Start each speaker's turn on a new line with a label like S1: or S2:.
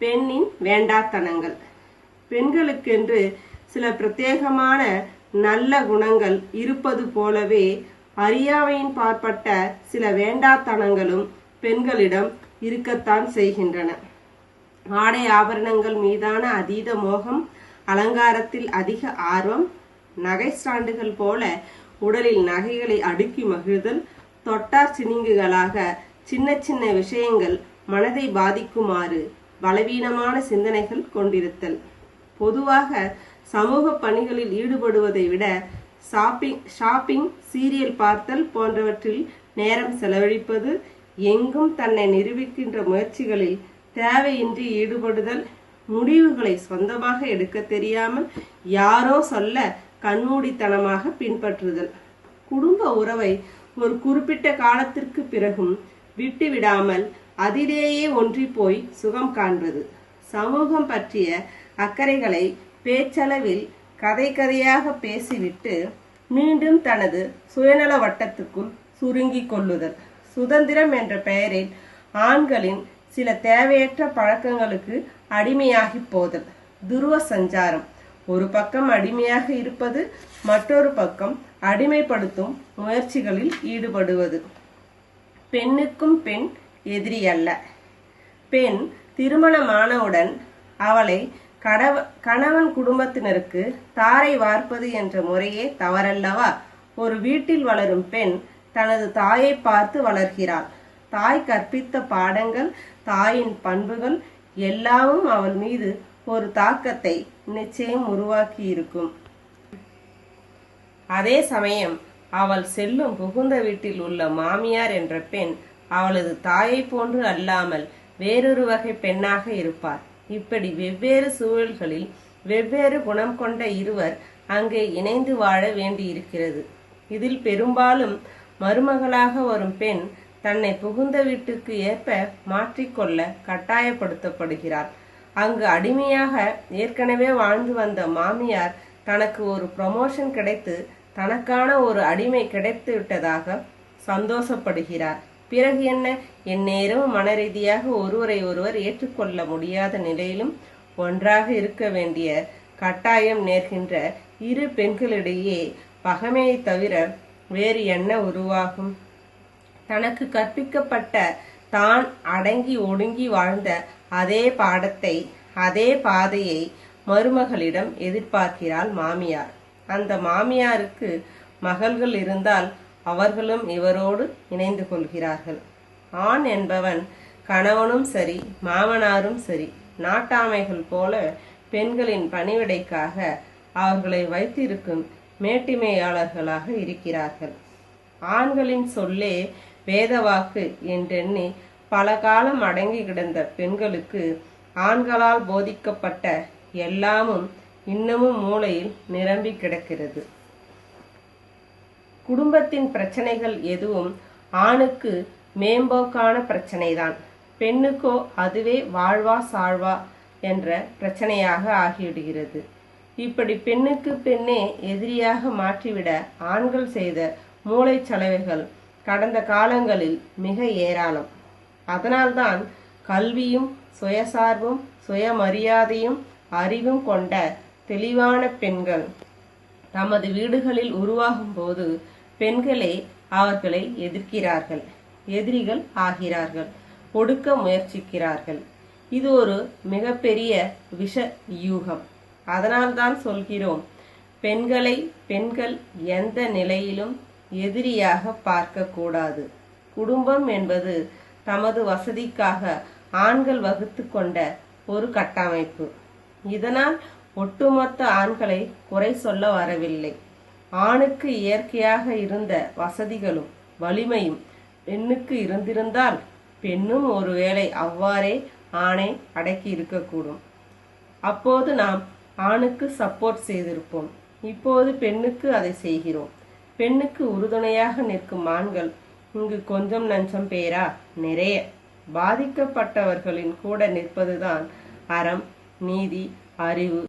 S1: பெண்ணின் வேண்டாத்தனங்கள். பெண்களுக்கென்று சில பிரத்யேகமான நல்ல குணங்கள் இருப்பது போலவே அறியாமையின் பார்ப்பட்ட சில வேண்டாத்தனங்களும் பெண்களிடம் இருக்கத்தான் செய்கின்றன. ஆடை ஆபரணங்கள் மீதான அதீத மோகம் அலங்காரத்தில் அதிக ஆர்வம் நகை ஸ்டாண்டுகள் போல உடலில் நகைகளை அடுக்கி மகிழ்தல் தொட்டார் சினிங்குகளாக சின்ன சின்ன விஷயங்கள் மனதை பாதிக்குமாறு பலவீனமான சிந்தனைகள் கொண்டிருத்தல். பொதுவாக சமூக பணிகளில் ஈடுபடுவதை விட ஷாப்பிங் ஷாப்பிங் சீரியல் பார்த்தல் போன்றவற்றில் நேரம் செலவழிப்பது எங்கும் தன்னை நிரூபிக்கின்ற முயற்சிகளில் தேவையின்றி ஈடுபடுதல் முடிவுகளை சொந்தமாக எடுக்க தெரியாமல் யாரோ சொல்ல கண்மூடித்தனமாக பின்பற்றுதல். குடும்ப உறவை ஒரு குறிப்பிட்ட காலத்திற்கு பிறகும் விட்டுவிடாமல் அதிலேயே ஒன்றி போய் சுகம் காண்பது. சமூகம் பற்றிய அக்கறைகளை பேச்சளவில் கதை கதையாக பேசிவிட்டு மீண்டும் தனது சுயநல வட்டத்துக்குள் சுருங்கிக் கொள்ளுதல். சுதந்திரம் என்ற பெயரில் ஆண்களின் சில தேவையற்ற பழக்கங்களுக்கு அடிமையாகி போதல். துருவ சஞ்சாரம். ஒரு பக்கம் அடிமையாக இருப்பது மற்றொரு பக்கம் அடிமைப்படுத்தும் முயற்சிகளில் ஈடுபடுவது. பெண்ணுக்கும் பெண் எதிரி அல்ல. பெண் திருமணமானவுடன் அவளை கடவ கணவன் குடும்பத்தினருக்கு தாரை வார்ப்பது என்ற முறையே தவறல்லவா? ஒரு வீட்டில் வளரும் பெண் தனது தாயை பார்த்து வளர்கிறாள். தாய் கற்பித்த பாடங்கள் தாயின் பண்புகள் எல்லாமும் அவள் மீது ஒரு தாக்கத்தை நிச்சயம் உருவாக்கி இருக்கும் அதே சமயம் அவள் செல்லும் புகுந்த வீட்டில் உள்ள மாமியார் என்ற பெண் அவளது தாயை போன்று அல்லாமல் வேறொரு வகை பெண்ணாக இருப்பார். இப்படி வெவ்வேறு சூழல்களில் வெவ்வேறு குணம் கொண்ட இருவர் அங்கே இணைந்து வாழ வேண்டியிருக்கிறது. இதில் பெரும்பாலும் மருமகளாக வரும் பெண் தன்னை புகுந்த வீட்டுக்கு ஏற்ப மாற்றிக்கொள்ள கட்டாயப்படுத்தப்படுகிறார். அங்கு அடிமையாக ஏற்கனவே வாழ்ந்து வந்த மாமியார் தனக்கு ஒரு ப்ரமோஷன் கிடைத்து தனக்கான ஒரு அடிமை கிடைத்து விட்டதாக சந்தோஷப்படுகிறார். பிறகு என்ன? எந்நேரமும் மனரீதியாக ஒருவரை ஒருவர் ஏற்றுக்கொள்ள முடியாத நிலையிலும் ஒன்றாக இருக்க வேண்டிய கட்டாயம் நேர்கின்ற இரு பெண்களிடையே பகமையை தவிர வேறு என்ன உருவாகும்? தனக்கு கற்பிக்கப்பட்ட தான் அடங்கி ஒடுங்கி வாழ்ந்த அதே பாடத்தை அதே பாதையை மருமகளிடம் எதிர்பார்க்கிறாள் மாமியார். அந்த மாமியாருக்கு மகள்கள் இருந்தால் அவர்களும் இவரோடு இணைந்து கொள்கிறார்கள். ஆண் என்பவன் கணவனும் சரி மாமனாரும் சரி நாட்டாமைகள் போல பெண்களின் பணிவிடைக்காக அவர்களை வைத்திருக்கும் மேட்டிமையாளர்களாக இருக்கிறார்கள். ஆண்களின் சொல்லே வேதவாக்கு என்றெண்ணி பல காலம் அடங்கி கிடந்த பெண்களுக்கு ஆண்களால் போதிக்கப்பட்ட எல்லாமும் இன்னமும் மூளையில் நிரம்பி கிடக்கிறது. குடும்பத்தின் பிரச்சனைகள் எதுவும் ஆணுக்கு மேம்போக்கான பிரச்சனைதான். பெண்ணுக்கோ அதுவே வாழ்வா சாழ்வா என்ற பிரச்சனையாக ஆகிவிடுகிறது. இப்படி பெண்ணுக்கு பெண்ணே எதிரியாக மாற்றிவிட ஆண்கள் செய்த மூளைச்சலவைகள் கடந்த காலங்களில் மிக ஏராளம். அதனால்தான் கல்வியும் சுயசார்பும் சுயமரியாதையும் அறிவும் கொண்ட தெளிவான பெண்கள் தமது வீடுகளில் உருவாகும் போது பெண்களே அவர்களை எதிர்க்கிறார்கள். எதிரிகள் ஆகிறார்கள். ஒடுக்க முயற்சிக்கிறார்கள். இது ஒரு மிகப்பெரிய விஷ யூகம் அதனால்தான் சொல்கிறோம் பெண்களை பெண்கள் எந்த நிலையிலும் எதிரியாக பார்க்கக்கூடாது. குடும்பம் என்பது தமது வசதிக்காக ஆண்கள் வகுத்து கொண்ட ஒரு கட்டமைப்பு. இதனால் ஒட்டுமொத்த ஆண்களை குறை சொல்ல வரவில்லை. ஆணுக்கு இயற்கையாக இருந்த வசதிகளும் வலிமையும் பெண்ணுக்கு இருந்திருந்தால் பெண்ணும் ஒருவேளை அவ்வாறே ஆணை அடக்கி இருக்கக்கூடும். அப்போது நாம் ஆணுக்கு சப்போர்ட் செய்திருப்போம். இப்போது பெண்ணுக்கு அதை செய்கிறோம். பெண்ணுக்கு உறுதுணையாக நிற்கும் ஆண்கள் இங்கு கொஞ்சம் நஞ்சம் பேரா நிறைய. பாதிக்கப்பட்டவர்களின் கூட நிற்பதுதான் அறம் நீதி அறிவு.